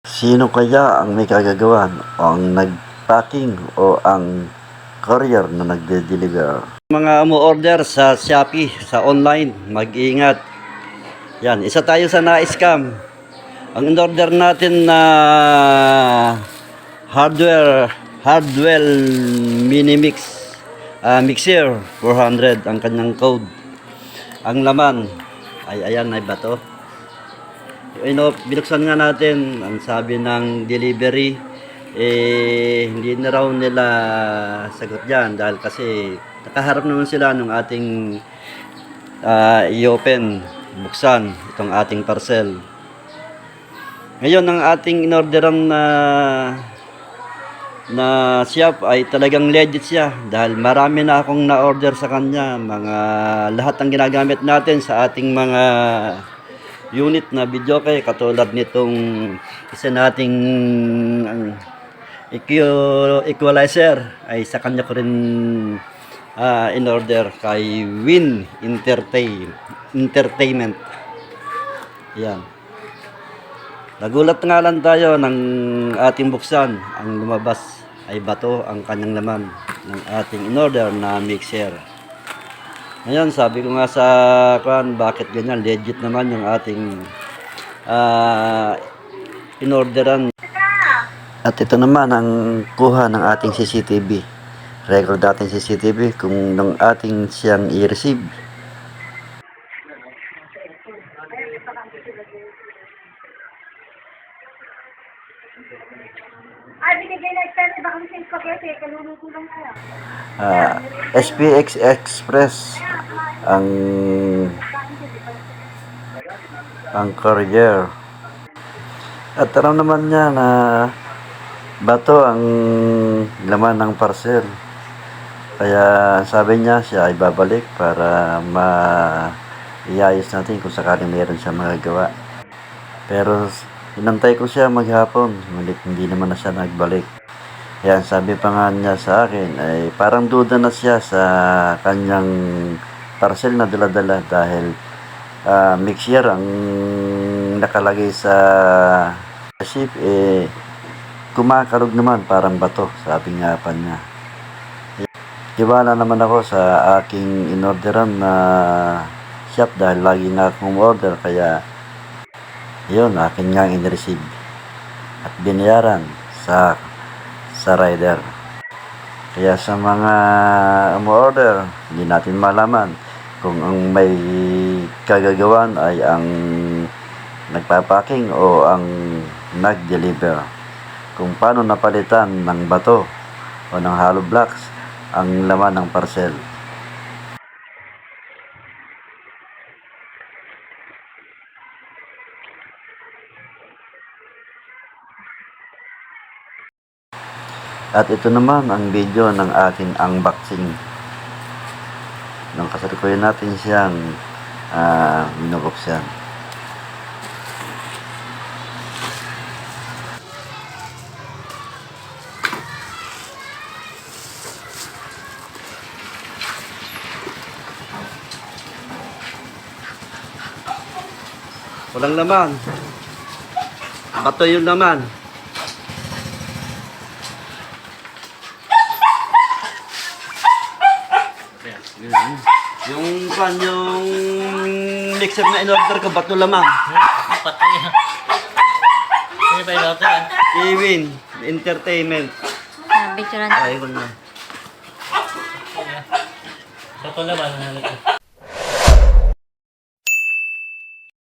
Sino kaya ang may kagagawan o ang nagpacking o ang courier na nagde-deliver? Mga umu-order sa Shopee, sa online, mag-iingat. Yan, isa tayo sa na-scam. Ang in-order natin na hardware, hardware mini mix, ah, mixer, 400 ang kanyang code. Ang laman, ay ayan, ay bato. Ino, binuksan nga natin, ang sabi ng delivery, eh, hindi na raw nila sagot yan dahil kasi nakaharap naman sila nung ating ah, i-open, buksan itong ating parcel. Ngayon, ang ating inorderan na na shop ay talagang legit siya dahil marami na akong na-order sa kanya mga lahat ng ginagamit natin sa ating mga unit na video kay katulad nitong isa nating ang equ- equalizer ay sa kanya ko rin ah, in order kay Win Entertain Entertainment. Yan. Nagulat nga lang tayo ng ating buksan. Ang lumabas ay bato ang kanyang laman ng ating in order na mixer ngayon, sabi ko nga sa kan, bakit ganyan? Legit naman yung ating ah inorderan. At ito naman ang kuha ng ating CCTV. Record natin CCTV kung nung ating siyang i-receive. Tayo. Ah, SPX Express ang ang courier. At alam naman niya na bato ang laman ng parcel. Kaya sabi niya siya ay babalik para ma iayos natin kung sakaling meron siya magagawa. Pero inantay ko siya maghapon, ngunit hindi naman na siya nagbalik. Yan, sabi pa nga niya sa akin, ay parang duda na siya sa kanyang parcel na dala-dala dahil ah, mixer ang nakalagay sa ship, eh, kumakarog naman parang bato, sabi nga pa niya. Tiwala naman ako sa aking inorderan na shop dahil lagi nga akong order kaya yun, akin nga in-receive at binayaran sa sa rider. Kaya sa mga umu-order, hindi natin malaman kung ang may kagagawan ay ang nagpapaking o ang nag-deliver. Kung paano napalitan ng bato o ng hollow blocks ang laman ng parcel. At ito naman ang video ng ating unboxing. Nung kasalukuyan natin siyang uh, minubuksan. Walang laman. Bato yung laman. Yung kan yung mixer na in-order ko, bato lamang. Patay. Hindi pa yung ah. Iwin, entertainment. Ah, picture Ay, ko na. Bato naman.